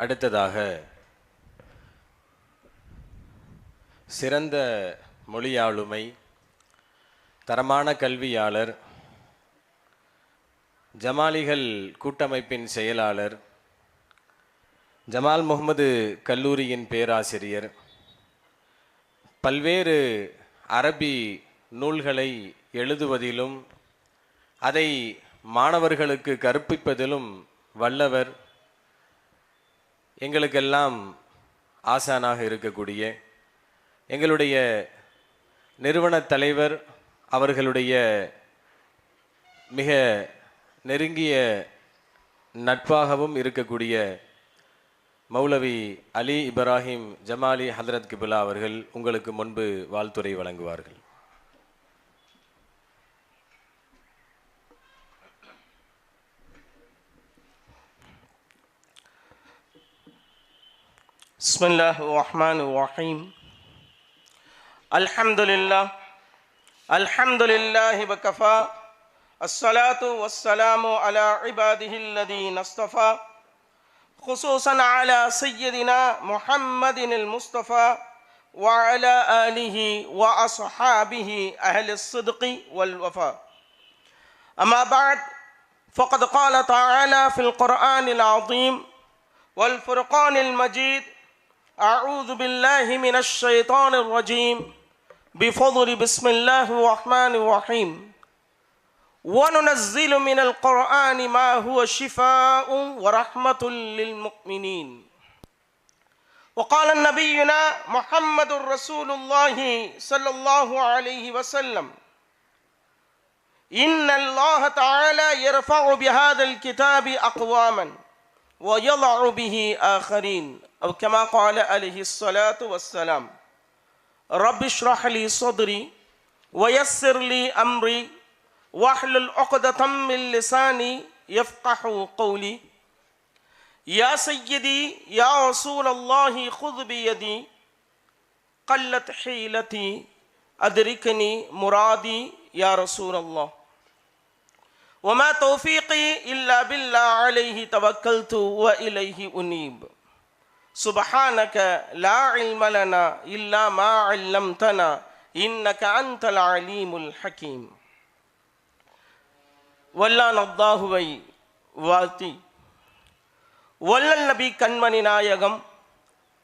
அடுத்ததாக சிறந்த மொழியாளுமை தரமான கல்வியாளர் ஜமாலிகள் கூட்டமைப்பின் செயலாளர் ஜமால் முகமது கல்லூரியின் பேராசிரியர் பல்வேறு அரபி நூல்களை எழுதுவதிலும் அதை மாணவர்களுக்கு கற்பிப்பதிலும் வல்லவர் எங்களுக்கெல்லாம் ஆசானாக இருக்கக்கூடிய எங்களுடைய நிறுவன தலைவர் அவர்களுடைய மிக நெருங்கிய நட்பாகவும் இருக்கக்கூடிய மௌலவி அலி இப்ராஹிம் ஜமாலி ஹதரத் கிபுலா அவர்கள் உங்களுக்கு முன்பு வாழ்த்துரை வழங்குவார்கள். بسم الله الرحمن الرحيم. الحمد لله الحمد لله وكفى الصلاة والسلام على عباده الذين اصطفى خصوصا على سيدنا محمد المصطفى وعلى آله وأصحابه أهل الصدق والوفاء أما بعد فقد قال تعالى في القرآن العظيم والفرقان المجيد أعوذ بالله من الشيطان الرجيم. بفضل بسم الله الرحمن الرحيم. وننزل من القرآن ما هو شفاء ورحمة للمؤمنين. وقال نبينا محمد رسول الله صلى الله عليه وسلم إن الله تعالى يرفع بهذا الكتاب أقواما ويضع به آخرين. أو كما قال عليه الصلاة والسلام، رب اشرح لي صدري ويسر لي أمري واحلل عقدة من لساني يفقه قولي يا سيدي يا رسول الله خذ بيدي قلت حيلتي أدركني مرادي يا رسول الله وما توفيقي إلا بالله عليه توكلت وإليه أنيب سبحانك لا علم لنا إلا ما علمتنا إنك أنت العليم الحكيم வல்லான் அல்லாஹுவை வாழ்த்தி வல்லல் நபி கண்மணி நாயகம்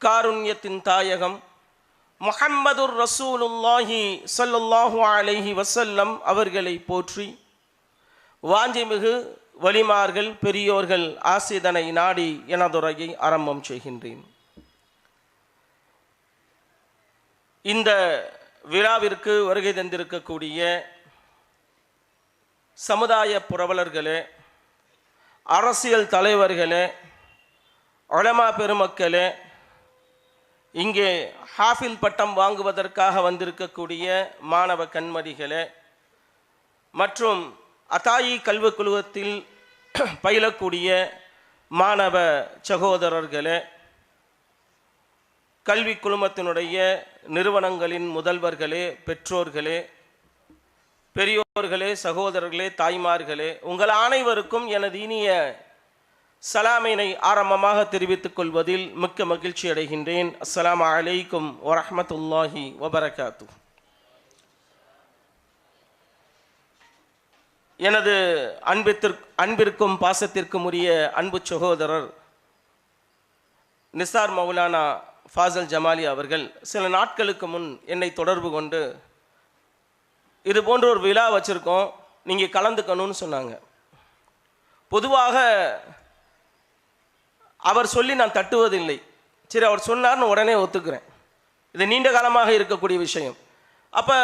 காருண்யத்தின் தாயகம் முஹம்மதுர் ரசூலுல்லாஹி ஸல்லல்லாஹு அலைஹி வஸல்லம் அவர்களை போற்றி வாஞ்சிமிகு வலிமார்கள் பெரியோர்கள் ஆசிதனை நாடி எனதுரையை ஆரம்பம் செய்கின்றேன். இந்த விழாவிற்கு வருகை தந்திருக்கக்கூடிய சமுதாய புரவலர்களே அரசியல் தலைவர்களே உலமா பெருமக்களே இங்கே ஹாஃபில் பட்டம் வாங்குவதற்காக வந்திருக்கக்கூடிய மாணவ கண்மதிகளே மற்றும் அத்தாயி கல்விக் குழுவத்தில் பயிலக்கூடிய மாணவ சகோதரர்களே கல்வி குழுமத்தினுடைய நிறுவனங்களின் முதல்வர்களே பெற்றோர்களே பெரியோர்களே சகோதரர்களே தாய்மார்களே உங்கள் அனைவருக்கும் எனது இனிய சலாமினை ஆரம்பமாக தெரிவித்துக் கொள்வதில் மிக்க மகிழ்ச்சி அடைகின்றேன். அஸ்லாம் அலைக்கும் வரமத்துல்லாஹி வபரகாத்து எனது அன்பித்திற்கு அன்பிற்கும் பாசத்திற்கும் உரிய அன்பு சகோதரர் நிசார் மௌலானா ஃபாசல் ஜமாலி அவர்கள் சில நாட்களுக்கு முன் என்னை தொடர்பு கொண்டு இது போன்ற ஒரு விழா வச்சுருக்கோம் நீங்கள் கலந்துக்கணும்னு சொன்னாங்க. பொதுவாக அவர் சொல்லி நான் தட்டுவதில்லை. சரி அவர் சொன்னார்னு உடனே ஒத்துக்கிறேன். இது நீண்ட காலமாக இருக்கக்கூடிய விஷயம். அப்போ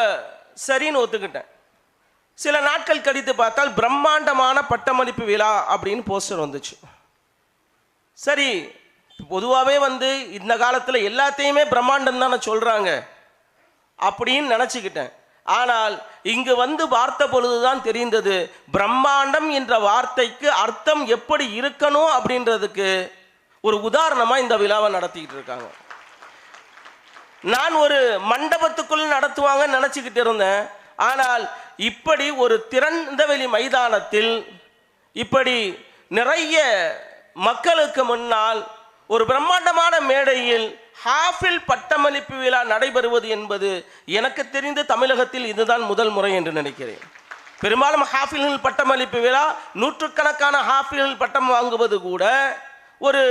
சரின்னு ஒத்துக்கிட்டேன். சில நாட்கள் கழித்து பார்த்தால் பிரம்மாண்டமான பட்டமளிப்பு விழா அப்படின்னு போஸ்டர் வந்துச்சு. சரி பொதுவாகவே வந்து இந்த காலத்தில் எல்லாத்தையுமே பிரம்மாண்டம் தானே சொல்கிறாங்க அப்படின்னு நினச்சிக்கிட்டேன். ஆனால் இங்கு வந்து பார்த்த பொழுதுதான் தெரிந்தது பிரம்மாண்டம் என்ற வார்த்தைக்கு அர்த்தம் எப்படி இருக்கணும் அப்படின்றதுக்கு ஒரு உதாரணமாக இந்த விழாவை நடத்திக்கிட்டு இருக்காங்க. நான் ஒரு மண்டபத்துக்குள் நடத்துவாங்கன்னு நினச்சிக்கிட்டு இருந்தேன். ஆனால் இப்படி ஒரு திறந்தவெளி மைதானத்தில் இப்படி நிறைய மக்களுக்கு முன்னால் ஒரு பிரம்மாண்டமான மேடையில் ஹாஃபில் பட்டமளிப்பு விழா நடைபெறுவது என்பது எனக்கு தெரிந்து தமிழகத்தில் இதுதான் முதல் முறை என்று நினைக்கிறேன். பெரும்பாலும் ஹாஃபில்கள் பட்டமளிப்பு விழா நூற்றுக்கணக்கான ஹாஃபில்கள் பட்டம் வாங்குவது கூட ஒரு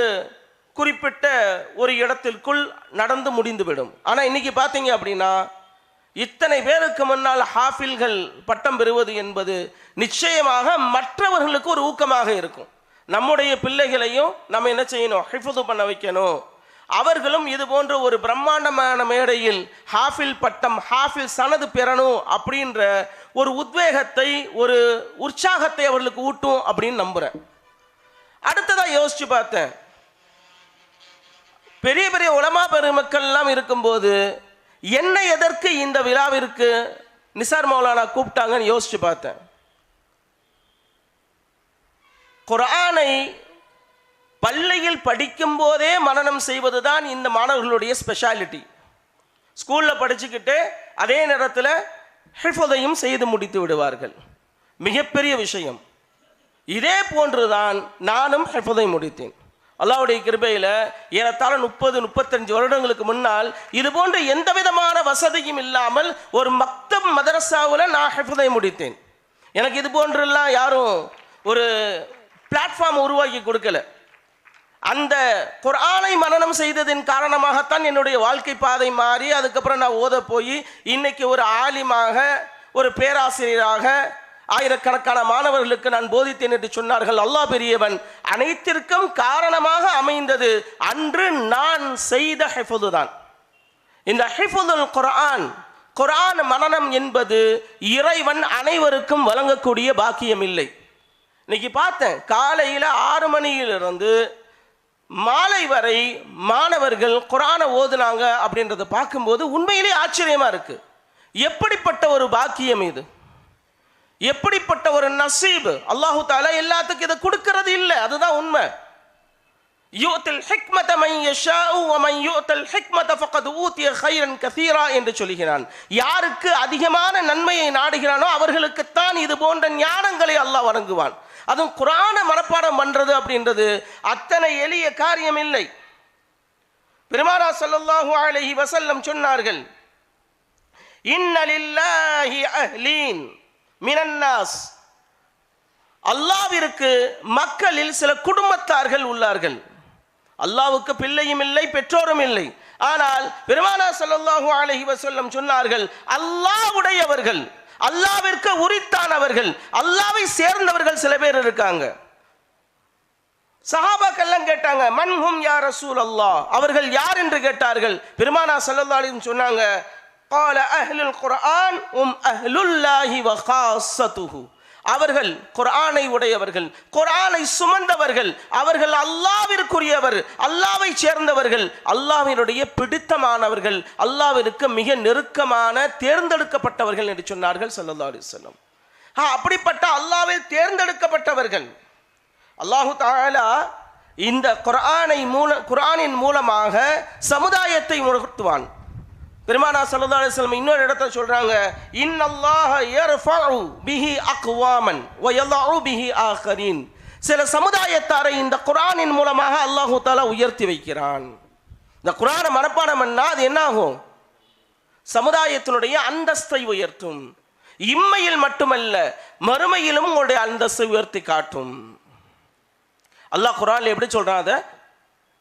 குறிப்பிட்ட ஒரு இடத்திற்குள் நடந்து முடிந்துவிடும். ஆனால் இன்னைக்கு பார்த்தீங்க அப்படின்னா இத்தனை பேருக்கு முன்னால் ஹாஃபில்கள் பட்டம் பெறுவது என்பது நிச்சயமாக மற்றவர்களுக்கு ஒரு ஊக்கமாக இருக்கும். நம்முடைய பிள்ளைகளையும் நம்ம என்ன செய்யணும்? ஹிஃபது பண்ண வைக்கணும். அவர்களும் இது போன்ற ஒரு பிரம்மாண்டமான மேடையில் ஹாஃபில் பட்டம் ஹாஃபில் சனது பெறணும் அப்படின்ற ஒரு உத்வேகத்தை ஒரு உற்சாகத்தை அவர்களுக்கு ஊட்டும் அப்படின்னு நம்புகிறேன் அடுத்ததாக யோசிச்சு பார்த்தேன். பெரிய பெரிய உலமா பெருமக்கள் எல்லாம் இருக்கும்போது என்ன எதற்கு இந்த விழாவிற்கு நிசார் மௌலானா கூப்பிட்டாங்கன்னு யோசிச்சு பார்த்தேன். குரானை பள்ளியில் படிக்கும் போதே செய்வது தான் இந்த மாணவர்களுடைய ஸ்பெஷாலிட்டி ஸ்கூலில் படிச்சுக்கிட்டு அதே நேரத்தில் ஹிஃபதையும் செய்து முடித்து விடுவார்கள். மிகப்பெரிய விஷயம். இதே போன்றுதான் நானும் ஹிஃபதை முடித்தேன். அல்லாவுடைய கிருபையில் ஏறத்தாழ முப்பது முப்பத்தஞ்சு வருடங்களுக்கு முன்னால் இது போன்ற எந்த விதமான வசதியும் இல்லாமல் ஒரு மக்தம் மதரசாவில் நான் ஹெஃபதை முடித்தேன். எனக்கு இது போன்றெல்லாம் யாரும் ஒரு பிளாட்ஃபார்ம் உருவாக்கி கொடுக்கல. அந்த குரானை மனநம் செய்ததின் காரணமாகத்தான் என்னுடைய வாழ்க்கை பாதை மாறி அதுக்கப்புறம் நான் ஓத போய் இன்னைக்கு ஒரு ஆலிமாக ஒரு பேராசிரியராக ஆயிரக்கணக்கான மாணவர்களுக்கு நான் போதித்தேன் என்று சொன்னார்கள். அல்லாஹ் பெரியவன் அனைத்திற்கும் காரணமாக அமைந்தது. அன்று நான் செய்த ஹெஃபுது தான் இந்த ஹிஃபுதுல் குரான் குரான் மனநம் என்பது இறைவன் அனைவருக்கும் வழங்கக்கூடிய பாக்கியம் இல்லை இன்னைக்கு பார்த்தேன் காலையில் ஆறு மணியிலிருந்து மாலை வரை மாணவர்கள் குரானை ஓதுனாங்க அப்படின்றத பார்க்கும்போது உண்மையிலே ஆச்சரியமா இருக்கு. எப்படிப்பட்ட ஒரு பாக்கியம் இது? எப்படிப்பட்ட ஒரு நசீபு? அல்லாஹு தாலா எல்லாத்துக்கும் இதை கொடுக்கிறது இல்லை அதுதான் உண்மை. யூத்தில் ஹிக்மத மை யஷாஉ வ மன் யூத்தல் ஹிக்மத ஃபக்கத் ஊத்திய கைரன் கசீரா என்று சொல்கிறான் யாருக்கு அதிகமான நன்மையை நாடுகிறானோ அவர்களுக்குத்தான் இது போன்ற ஞானங்களை அல்லாஹ் வழங்குவான். அதுவும் குரான மனப்பாடம் பண்ணுறது அப்படின்றது அத்தனை எளிய காரியம் இல்லை. பெருமானா ஸல்லல்லாஹு அலஹி வசல்லம் சொன்னார்கள் இன்னலில்லாஹி அஹ்லீன் மினன்னாஸ். அல்லாவிற்கு மக்களில் சில குடும்பத்தார்கள் உள்ளார்கள். அல்லாவுக்கு பிள்ளையும் இல்லை பெற்றோரும் இல்லை ஆனால் பெருமானா ஸல்லல்லாஹு அலைஹி வஸல்லம் சொன்னார்கள் அல்லாஹ்வுடையவர்கள் அல்லாவிற்கு உரித்தானவர்கள் அல்லாவை சேர்ந்தவர்கள் சில பேர் இருக்காங்க சஹாபாக்கெல்லாம் கேட்டாங்க மன்ஹும் யா ரசூல் அல்லாஹ் அவர்கள் யார் என்று கேட்டார்கள் பெருமானா ஸல்லல்லாஹு அலைஹி வஸல்லம் சொன்னாங்க قال أهل القرآن هم أهل الله وخاصته அவர்கள் குரானை உடையவர்கள் குரானை சுமந்தவர்கள் அவர்கள் அல்லாவிற்குரியவர் அல்லாவை சேர்ந்தவர்கள் அல்லாவினுடைய பிடித்தமானவர்கள் அல்லாவிற்கு மிக நெருக்கமான தேர்ந்தெடுக்கப்பட்டவர்கள் என்று சொன்னார்கள் சல்லா அலைஹி அப்படிப்பட்ட அல்லாவில் தேர்ந்தெடுக்கப்பட்டவர்கள். அல்லாஹு தாலா இந்த குரானை மூல குரானின் மூலமாக சமுதாயத்தை உணர்த்துவான் பெருமானா சல்லா அலைஹி இன்னொரு இடத்துல சொல்றாங்க இன்னல்லாஹ யர்ஃபஉ பிஹி அக்வாமன் வ யதஉ பிஹி ஆகரீன். சில சமுதாயத்தாரை இந்த குரானின் மூலமாக அல்லாஹு தாலா உயர்த்தி வைக்கிறான். இந்த குரானை மனப்பாடம் பண்ணா அது என்ன ஆகும் சமுதாயத்தினுடைய அந்தஸ்தை உயர்த்தும். இம்மையில் மட்டுமல்ல மறுமையிலும் உங்களுடைய அந்தஸ்தை உயர்த்தி காட்டும். அல்லாஹ் குரான் எப்படி சொல்றான் அதை?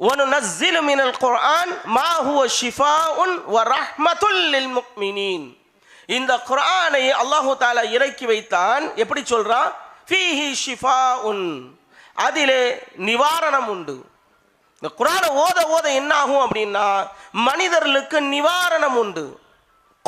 وَنُنَزِّلُ مِنَ الْقُرْآنِ مَا هُوَ شِفَاءٌ وَرَحْمَةٌ لِلْمُؤْمِنِينَ. இந்த குரானை அல்லாஹு தாலா இறக்கி வைத்தான். எப்படி சொல்றான் ஃபீஹி ஷிஃபா உன் அதிலே நிவாரணம் உண்டு. இந்த குரானை ஓத ஓத என்ன ஆகும் அப்படின்னா மனிதர்களுக்கு நிவாரணம் உண்டு.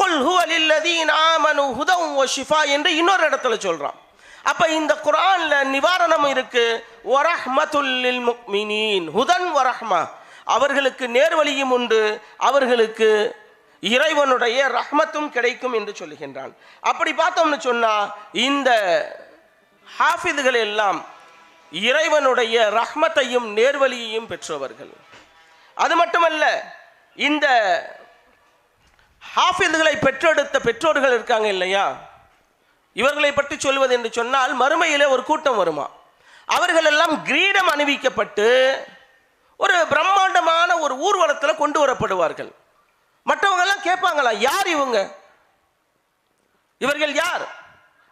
கொல் ஹுவலில்லதீன் ஆமனு ஹுதவும் ஓ ஷிஃபா என்று இன்னொரு இடத்துல சொல்கிறான் அப்ப இந்த குரான்ல நிவாரணம் இருக்கு. வரஹ்மத்துல் முக்மினின் ஹுதன் வரஹ்மா. அவர்களுக்கு நேர்வழியும் உண்டு. அவர்களுக்கு இறைவனுடைய ரஹ்மத்தும் கிடைக்கும் என்று சொல்லுகின்றான். அப்படி பார்த்தோம்னு சொன்னா இந்த ஹாஃபிதுகள் எல்லாம் இறைவனுடைய ரஹ்மத்தையும் நேர்வழியையும் பெற்றவர்கள். அது மட்டுமல்ல இந்த ஹாஃபிதுகளை பெற்றெடுத்த பெற்றோர்கள் இருக்காங்க இல்லையா? இவர்களை பற்றி சொல்வது என்று சொன்னால் மறுமையிலே ஒரு கூட்டம் வருமா? அவர்கள் எல்லாம் கிரீடம் அணிவிக்கப்பட்டு ஒரு பிரம்மாண்டமான ஒரு ஊர்வலத்தில் கொண்டு வரப்படுவார்கள். மற்றவங்க எல்லாம் கேட்பாங்களா யார் இவங்க? இவர்கள் யார்?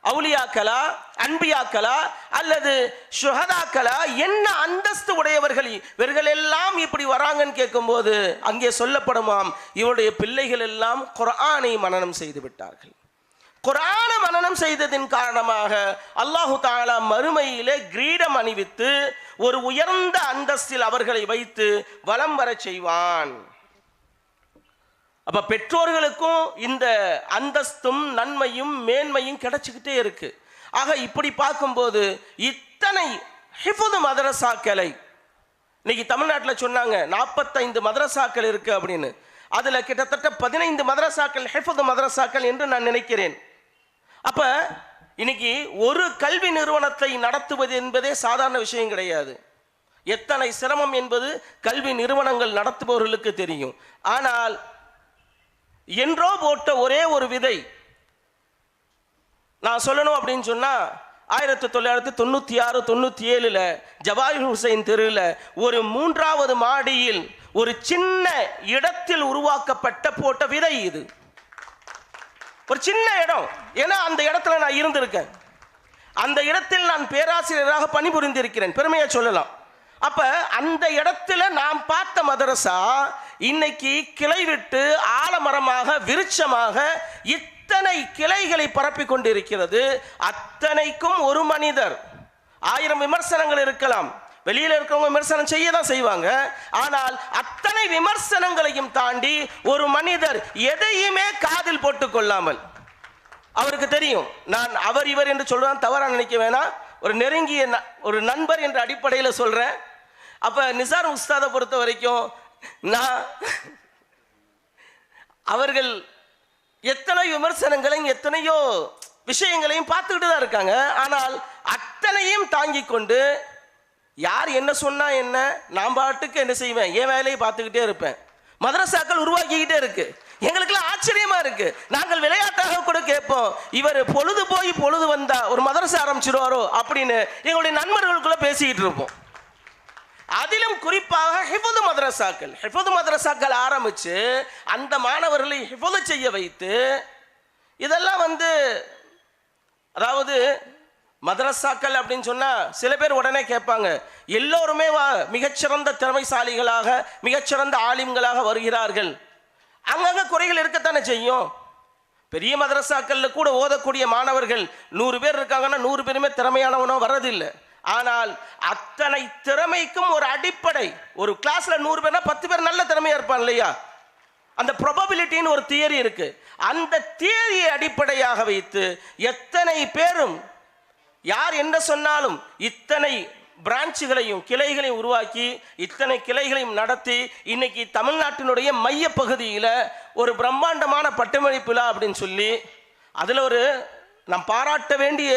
அவுலியாக்களா அன்பியாக்களா அல்லது சுகதாக்களா என்ன அந்தஸ்து உடையவர்கள் இவர்கள் எல்லாம் இப்படி வராங்கன்னு கேட்கும்போது அங்கே சொல்லப்படுமாம் இவருடைய பிள்ளைகள் எல்லாம் குரானை மனநம் செய்து விட்டார்கள். குரான மனநம் செய்ததின் காரணமாக அல்லாஹு தாலா மறுமையிலே கிரீடம் அணிவித்து ஒரு உயர்ந்த அந்தஸ்தில் அவர்களை வைத்து வலம் வரச் செய்வான். அப்ப பெற்றோர்களுக்கும் இந்த அந்தஸ்தும் நன்மையும் மேன்மையும் கிடைச்சிக்கிட்டே இருக்கு. ஆக இப்படி பார்க்கும்போது இத்தனை ஹிஃபுது மதரசாக்களை இன்னைக்கு தமிழ்நாட்டில் சொன்னாங்க நாற்பத்தைந்து மதரசாக்கள் இருக்கு அப்படின்னு. அதில் கிட்டத்தட்ட பதினைந்து மதரசாக்கள் ஹெஃபது மதரசாக்கள் என்று நான் நினைக்கிறேன். அப்ப இன்னைக்கு ஒரு கல்வி நிறுவனத்தை நடத்துவது என்பதே சாதாரண விஷயம் கிடையாது. எத்தனை சிரமம் என்பது கல்வி நிறுவனங்கள் நடத்துபவர்களுக்கு தெரியும். ஆனால் என்றோ போட்ட ஒரே ஒரு விதை நான் சொல்லணும் அப்படின்னு சொன்னா ஆயிரத்தி தொள்ளாயிரத்தி தொண்ணூத்தி ஆறு தொண்ணூத்தி ஏழுல ஜவாஹிர் ஹுசைன் தெருவில் ஒரு மூன்றாவது மாடியில் ஒரு சின்ன இடத்தில் உருவாக்கப்பட்ட போட்ட விதை இது. ஒரு சின்ன இடம். ஏன்னா அந்த இடத்துல நான் இருந்திருக்கேன். அந்த இடத்தில் நான் பேராசிரியராக பணிபுரிந்திருக்கிறேன். பெருமையா சொல்லலாம். அப்ப அந்த இடத்துல நாம் பார்த்த மதரசா இன்னைக்கு கிளை விட்டு ஆலமரமாக விருட்சமாக இத்தனை கிளைகளை பரப்பி கொண்டிருக்கிறது. அத்தனைக்கும் ஒரு மனிதர். ஆயிரம் விமர்சனங்கள் இருக்கலாம். வெளியில இருக்கிறவங்க விமர்சனம் செய்ய தான் செய்வாங்க. ஆனால் அத்தனை விமர்சனங்களையும் தாண்டி ஒரு மனிதர் எதையுமே காதில் போட்டுக் கொள்ளாமல். அவருக்கு தெரியும் நான் அவர் இவர் என்று சொல்றான் தவறாக நினைக்க வேணாம். ஒரு நெருங்கிய ந- ஒரு நண்பர் என்ற அடிப்படையில் சொல்றேன். அப்ப நிசார் உஸ்தாதை பொறுத்த வரைக்கும் நான் அவர்கள் எத்தனை விமர்சனங்களையும் எத்தனையோ விஷயங்களையும் பார்த்துக்கிட்டு தான் இருக்காங்க. ஆனால் அத்தனையும் தாங்கிக் கொண்டு யார் என்ன சொன்னால் என்ன? நான் பாட்டுக்கு என்ன செய்வேன்? என் வேலையை பார்த்துக்கிட்டே இருப்பேன். மதரசாக்கள் உருவாக்கிக்கிட்டே இருக்கு. எங்களுக்கெல்லாம் ஆச்சரியமா இருக்கு. நாங்கள் விளையாட்டாக கூட கேட்போம். இவர் பொழுது போய் பொழுது வந்தா ஒரு மதரசா ஆரம்பிச்சிருவாரோ அப்படின்னு எங்களுடைய நண்பர்களுக்குள்ள பேசிக்கிட்டு இருப்போம். அதிலும் குறிப்பாக ஹிஃபது மதரசாக்கள். ஹிஃபது மதரசாக்கள் ஆரம்பித்து அந்த மாணவர்களை ஹிஃபது செய்ய வைத்து இதெல்லாம் வந்து அதாவது மதரசாக்கள் அப்படின்னு சொன்னால் சில பேர் உடனே கேட்பாங்க. எல்லோருமே வா மிகச்சிறந்த திறமைசாலிகளாக மிகச்சிறந்த ஆலிம்களாக வருகிறார்கள். அங்கங்கே குறைகள் இருக்கத்தானே செய்யும்? பெரிய மதரசாக்களில் கூட ஓதக்கூடிய மாணவர்கள் நூறு பேர் இருக்காங்கன்னா நூறு பேருமே திறமையானவனோ வர்றதில்லை. ஆனால் அத்தனை திறமைக்கும் ஒரு அடிப்படை. ஒரு கிளாஸில் நூறு பேர்னா பத்து பேர் நல்ல திறமையாக இருப்பான் இல்லையா? அந்த ப்ரொபபிலிட்டின்னு ஒரு தியரி இருக்கு. அந்த தியரியை அடிப்படையாக வைத்து எத்தனை பேரும் யார் என்ன சொன்னாலும் இத்தனை பிரான்ச்சுகளையும் கிளைகளையும் உருவாக்கி இத்தனை கிளைகளையும் நடத்தி இன்னைக்கு தமிழ்நாட்டினுடைய மைய பகுதியில் ஒரு பிரம்மாண்டமான பட்டமளிப்பு விழா அப்படின்னு சொல்லி அதில் ஒரு நாம் பாராட்ட வேண்டிய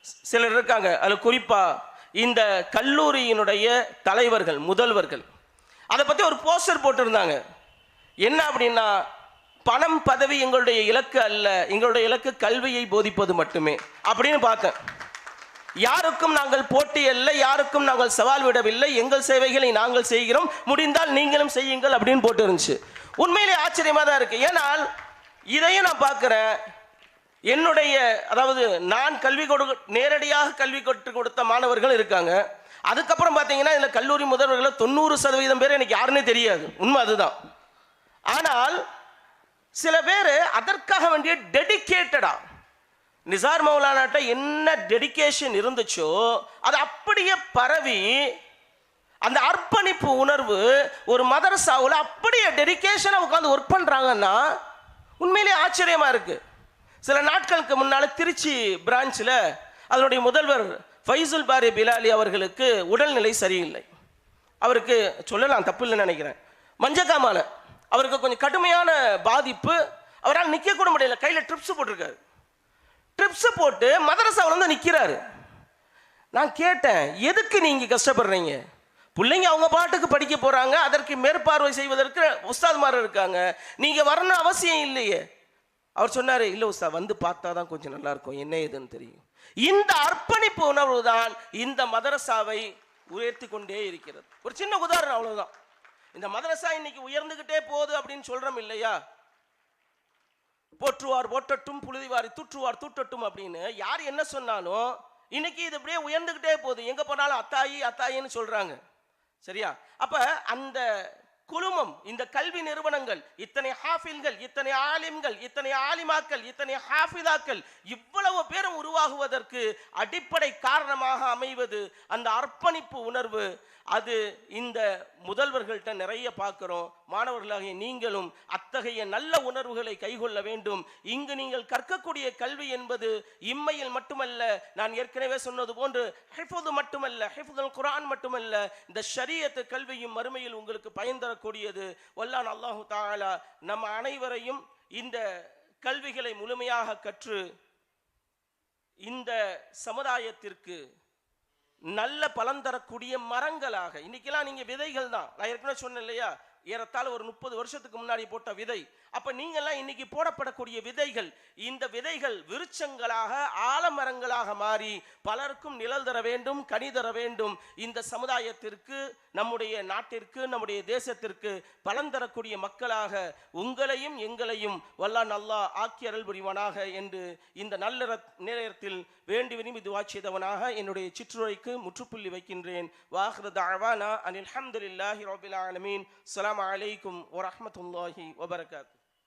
சிலர் இருக்காங்க. அதில் குறிப்பாக இந்த கல்லூரியினுடைய தலைவர்கள் முதல்வர்கள். அதை பற்றி ஒரு போஸ்டர் போட்டிருந்தாங்க. என்ன அப்படின்னா பணம் பதவி எங்களுடைய இலக்கு அல்ல. எங்களுடைய இலக்கு கல்வியை போதிப்பது மட்டுமே. அப்படின்னு பார்த்தேன். யாருக்கும் நாங்கள் போட்டி அல்ல யாருக்கும் நாங்கள் சவால் விடவில்லை. எங்கள் சேவைகளை நாங்கள் செய்கிறோம். முடிந்தால் நீங்களும் செய்யுங்கள் அப்படின்னு போட்டு இருந்துச்சு உண்மையிலே ஆச்சரியமாக தான் இருக்குது ஏனால் இதையும் நான் பார்க்குறேன். என்னுடைய அதாவது நான் கல்வி கொடு நேரடியாக கல்வி கற்றுக் கொடுத்த மாணவர்கள் இருக்காங்க. அதுக்கப்புறம் பார்த்தீங்கன்னா இதில் கல்லூரி முதல்வர்கள் தொண்ணூறு சதவீதம் பேர் எனக்கு யாருன்னே தெரியாது. உண்மை அதுதான். ஆனால் சில பேர் அதற்காக வேண்டிய டெடிகேட்டடா நிசார் மௌலானாட்ட என்ன டெடிகேஷன் இருந்துச்சோ அது அப்படியே பரவி அந்த அர்ப்பணிப்பு உணர்வு ஒரு மதரசாவில் அப்படியே டெடிகேஷனாக உட்காந்து ஒர்க் பண்ணுறாங்கன்னா உண்மையிலே ஆச்சரியமாக இருக்குது சில நாட்களுக்கு முன்னால் திருச்சி பிரான்ச்சில் அதனுடைய முதல்வர் ஃபைசுல் பாரி பிலாலி அவர்களுக்கு உடல்நிலை சரியில்லை. அவருக்கு சொல்லலாம் தப்பு இல்லைன்னு நினைக்கிறேன். மஞ்சக்காமால. அவருக்கு கொஞ்சம் கடுமையான பாதிப்பு. அவரால் நிற்க கூட முடியல. கையில் ட்ரிப்ஸ் போட்டிருக்காரு. ட்ரிப்ஸ் போட்டு மதரசாவில் வந்து நிற்கிறாரு நான் கேட்டேன் எதுக்கு நீங்கள் கஷ்டப்படுறீங்க? பிள்ளைங்க அவங்க பாட்டுக்கு படிக்க போகிறாங்க அதற்கு மேற்பார்வை செய்வதற்கு உஸ்தாத்மார் இருக்காங்க. நீங்கள் வரணும் அவசியம் இல்லையே. அவர் சொன்னார் இல்லை உஸ்தா வந்து பார்த்தா தான் கொஞ்சம் நல்லாயிருக்கும் என்ன ஏதுன்னு தெரியும். இந்த அர்ப்பணிப்பு உணர்வு தான் இந்த மதரசாவை உயர்த்தி கொண்டே இருக்கிறது. ஒரு சின்ன உதாரணம் அவ்வளோதான் இந்த மதரசா இன்னைக்கு உயர்ந்துகிட்டே போகுது அப்படின்னு சொல்றோம் இல்லையா? போற்றுவார் போற்றட்டும் புழுதிவாரி தூற்றுவார் தூற்றட்டும் அப்படின்னு யார் என்ன சொன்னாலும் இன்னைக்கு இது அப்படியே உயர்ந்துகிட்டே போகுது. எங்க போனாலும் அத்தாயி அத்தாயின்னு சொல்றாங்க. சரியா? அப்ப அந்த குழுமம் இந்த கல்வி நிறுவனங்கள் இத்தனை ஹாஃபில்கள் இத்தனை ஆலிம்கள் இத்தனை ஆலிமாக்கள் இத்தனை ஹாஃபிதாக்கள் இவ்வளவு பேரும் உருவாகுவதற்கு அடிப்படை காரணமாக அமைவது அந்த அர்ப்பணிப்பு உணர்வு. அது இந்த முதல்வர்கள்ட்ட நிறைய பார்க்குறோம். மாணவர்களாகிய நீங்களும் அத்தகைய நல்ல உணர்வுகளை கைகொள்ள வேண்டும். இங்கு நீங்கள் கற்கக்கூடிய கல்வி என்பது இம்மையில் மட்டுமல்ல நான் ஏற்கனவே சொன்னது போன்று ஹெஃபுது மட்டுமல்ல ஹெஃபுதல் குரான் மட்டுமல்ல இந்த ஷரியத்து கல்வியும் மறுமையில் உங்களுக்கு பயன் தரக்கூடியது. வல்லான் அல்லாஹு தாலா நம்ம அனைவரையும் இந்த கல்விகளை முழுமையாக கற்று இந்த சமுதாயத்திற்கு நல்ல பலன் தரக்கூடிய மரங்களாக. இன்னைக்கெல்லாம் நீங்க விதைகள் தான் நான் ஏற்கனவே சொன்னேன் இல்லையா? ஏறத்தாழ ஒரு முப்பது வருஷத்துக்கு முன்னாடி போட்ட விதை. அப்ப நீங்கெல்லாம் இன்னைக்கு போடப்படக்கூடிய விதைகள் இந்த விதைகள் விருட்சங்களாக ஆலமரங்களாக மாறி பலருக்கும் நிழல் தர வேண்டும் கனி தர வேண்டும். இந்த சமுதாயத்திற்கு நம்முடைய நாட்டிற்கு நம்முடைய தேசத்திற்கு பலன் தரக்கூடிய மக்களாக உங்களையும் எங்களையும் வல்லா நல்லா ஆக்கி அருள் புரிவனாக என்று இந்த நல்ல நேரத்தில் வேண்டி விரும்பி துவா செய்தவனாக என்னுடைய சிற்றுரைக்கு முற்றுப்புள்ளி வைக்கின்றேன். வாஹ்ரு தஅவானா அனில் ஹம்துலில்லாஹி ரபில் ஆலமீன். அலாம் அலைக்கும் வரஹ்மத்துல்லாஹி வபரகாத்து